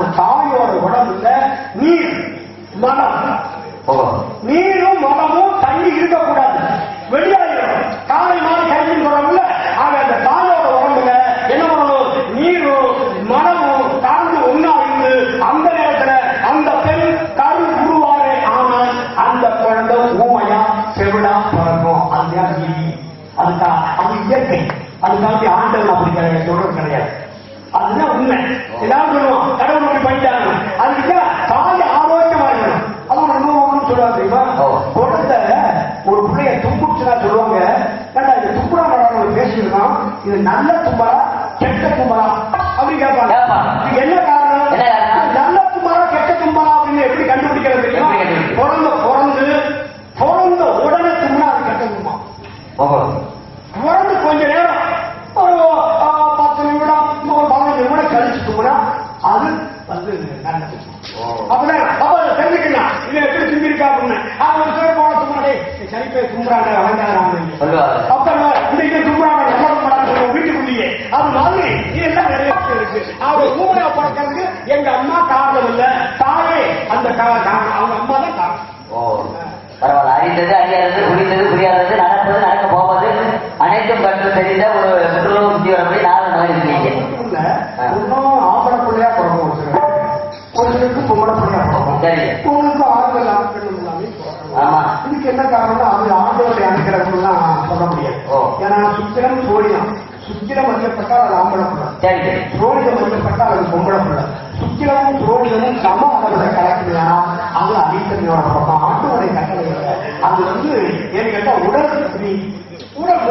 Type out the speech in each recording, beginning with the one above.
அந்த தாயோட உடம்புல நீர் மனம் நீரும் மனமும் தண்ணி இருக்கக்கூடாது. இது நல்ல தும்பலா சுக்கிரம் சோழியம். சுக்கிரம் அறியப்பட்டால் அது ஆம்பளப்புறம் சோழியம் அறியப்பட்டால் அது பொம்பளப்புறம் சுக்கிரமும் சோழியமும் சம அளவுல கலக்குதுன்னா அது அடித்தன்மையோட பக்கம் ஆண்டவரை கட்டளை அது வந்து ஏன்னு கேட்டா உடல் உடல்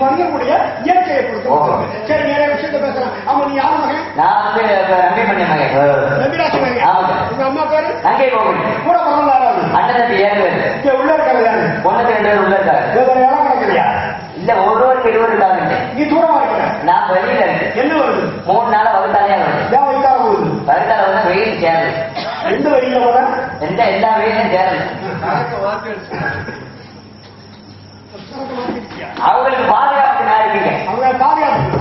வரையக்கூடிய இயற்கையை பொறுத்து சரி நிறைய விஷயத்த பேசுறேன். அவன் யார் மகன்? நான் வந்து ரம்பி பண்ணி மகன். ரம்பிராஜ் மகன். அம்மா பேரு? உள்ள இருக்காங்க ஒன்னு உள்ள இருக்காங்க. இடம் கிடைக்கலையா? இல்ல ஒருவர் இருவர் நான் வெளியில இருக்கேன் என்ன வருது மூணு நாளா வகுத்தாலே வருது ஏன் வகுத்தால போகுது வகுத்தால வந்து வெயில் எந்த எந்த எல்லா வெயிலும் சேரல அவங்களுக்கு பாதுகாப்பு நான் இருக்கீங்க அவங்க பாதுகாப்பு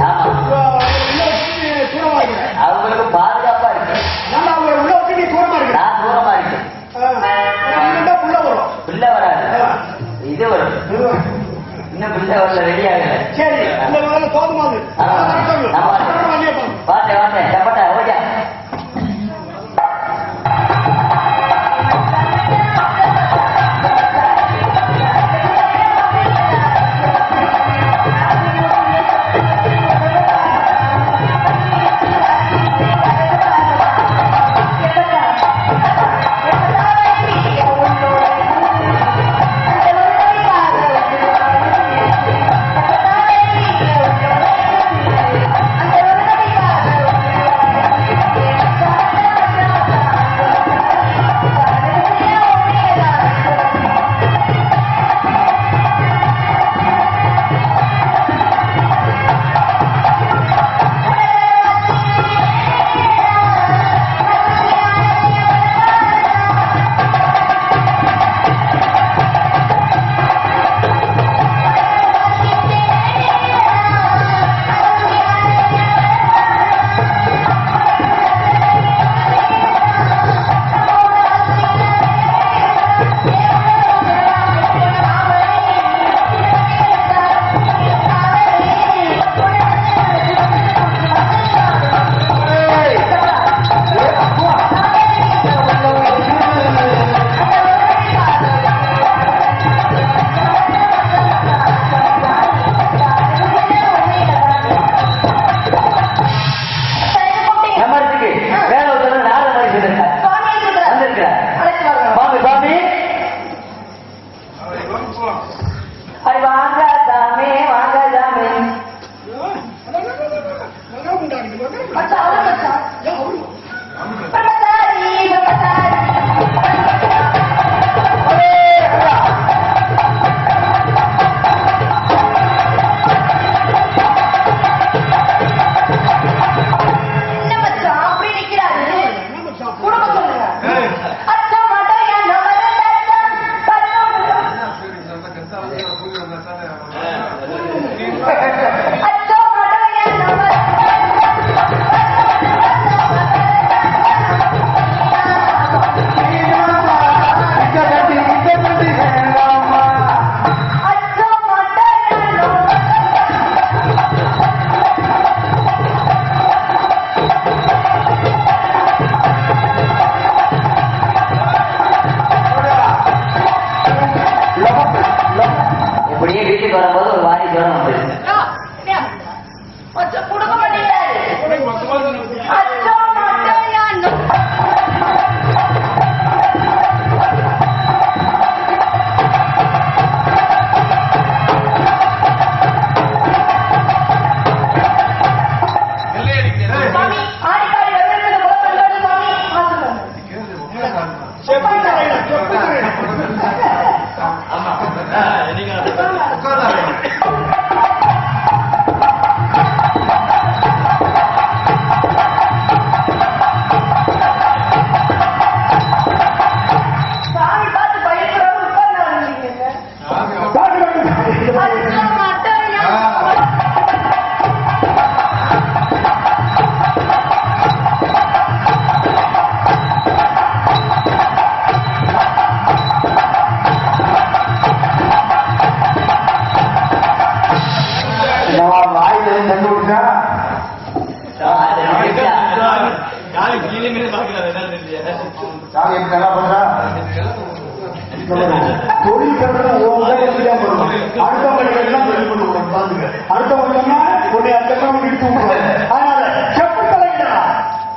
தொழில் கட்டணம் அடுத்த மணிக்கெல்லாம் தொழில் பண்ண அடுத்த மணிக்கா உன்னை அடுத்த கிழமை இழுத்து விட்டுருவாரு அதனால செப்பு தலைங்கடா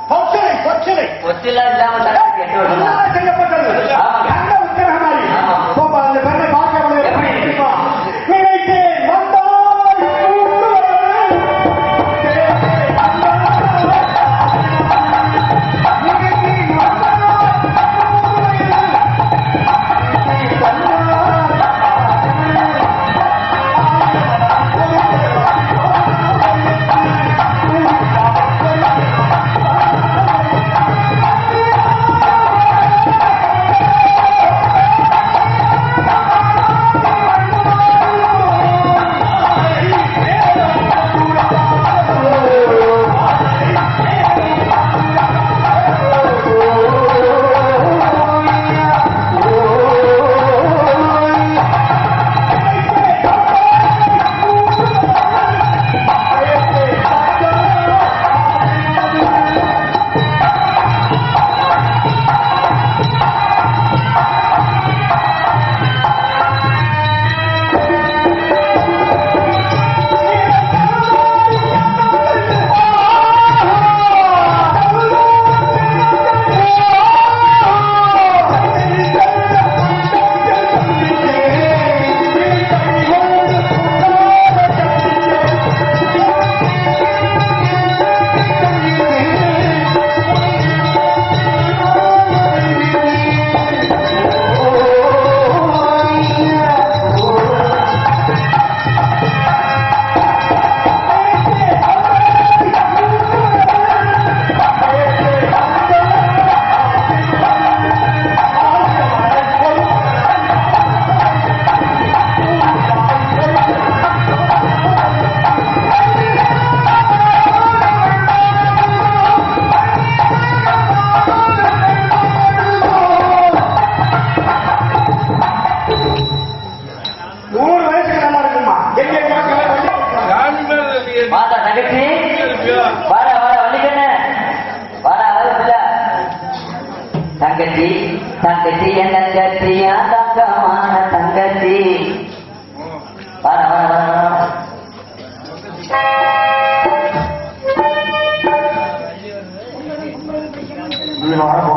பச்சனை பச்சனை ஒத்திலாம் தங்கச்சி என்ன கத்தியா தங்கமான தங்கச்சி. வாடா வாடா வாடா வாடா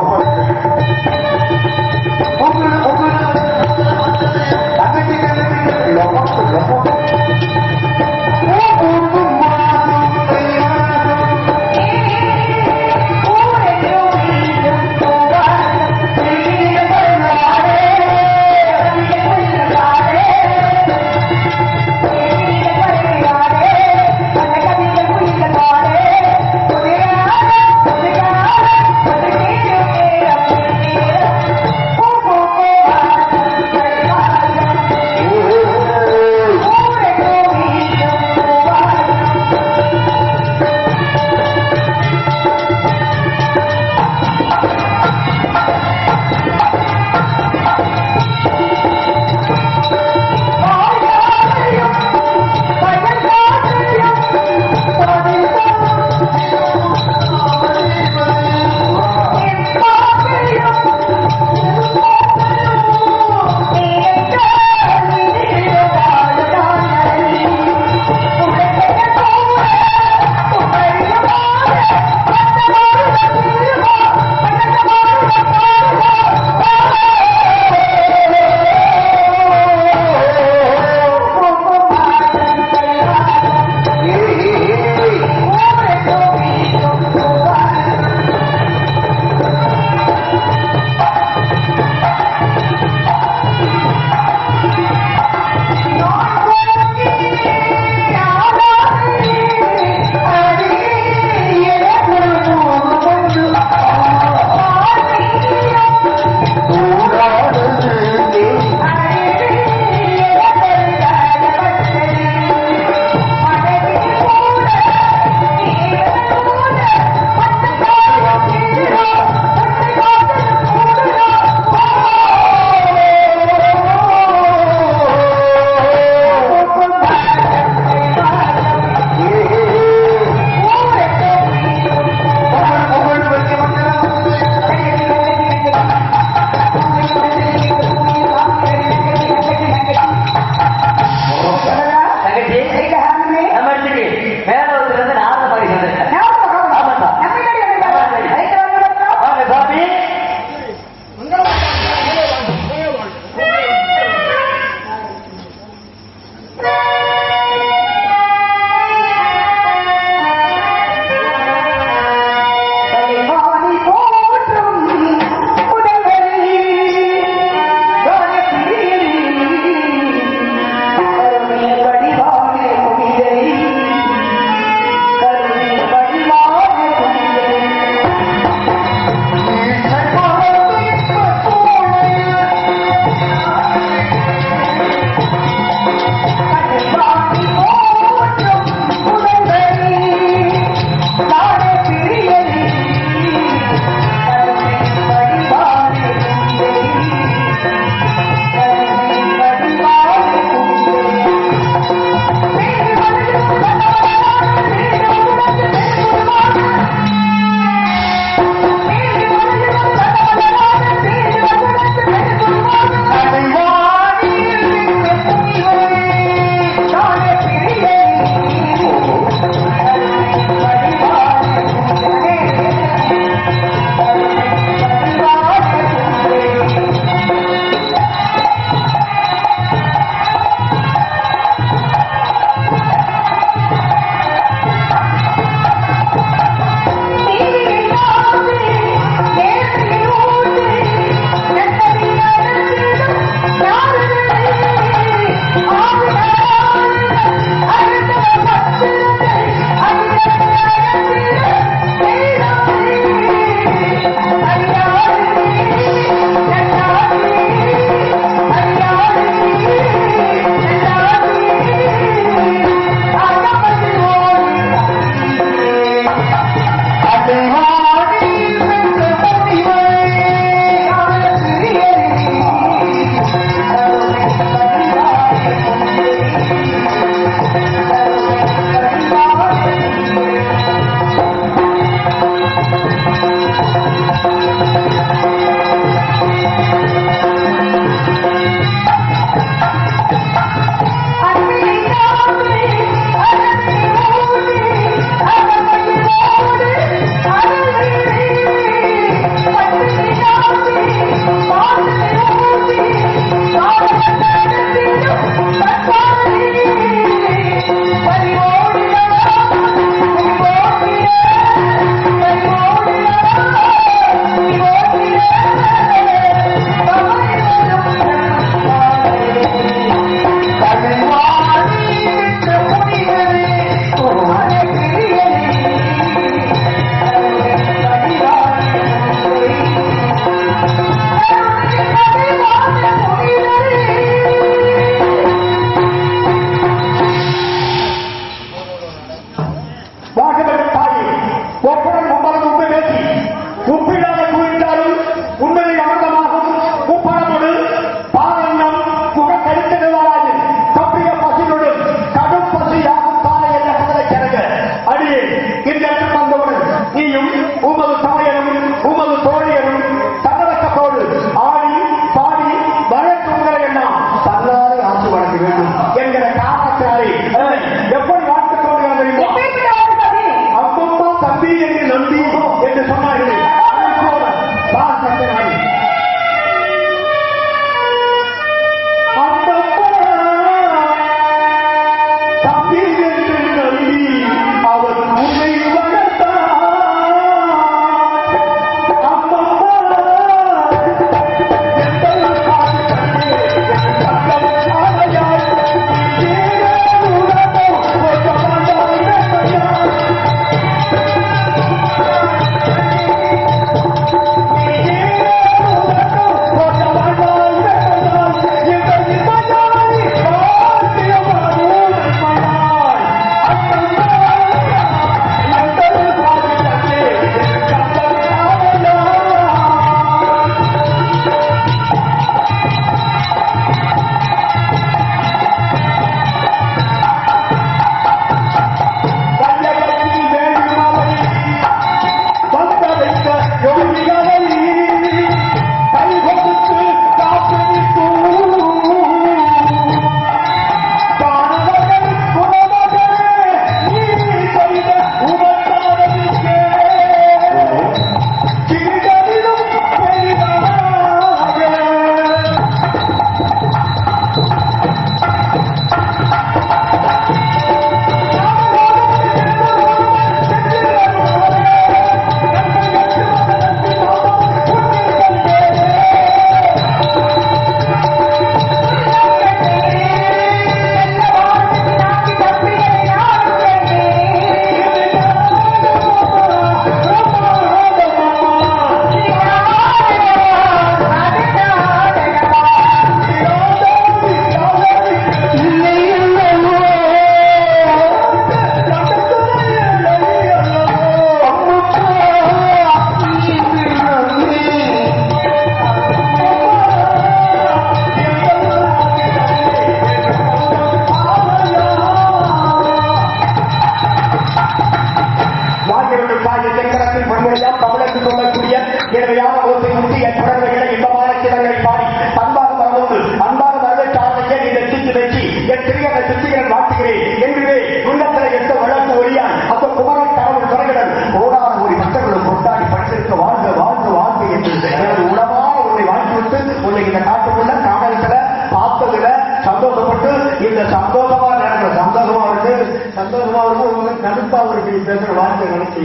சந்தோஷப்பட்டு இந்த சந்தோஷமா நடக்கிற சந்தோஷமா இருக்கு சந்தோஷமா இருக்கும் கடுப்பா இருக்கு பேசுற வார்த்தை நினைச்சு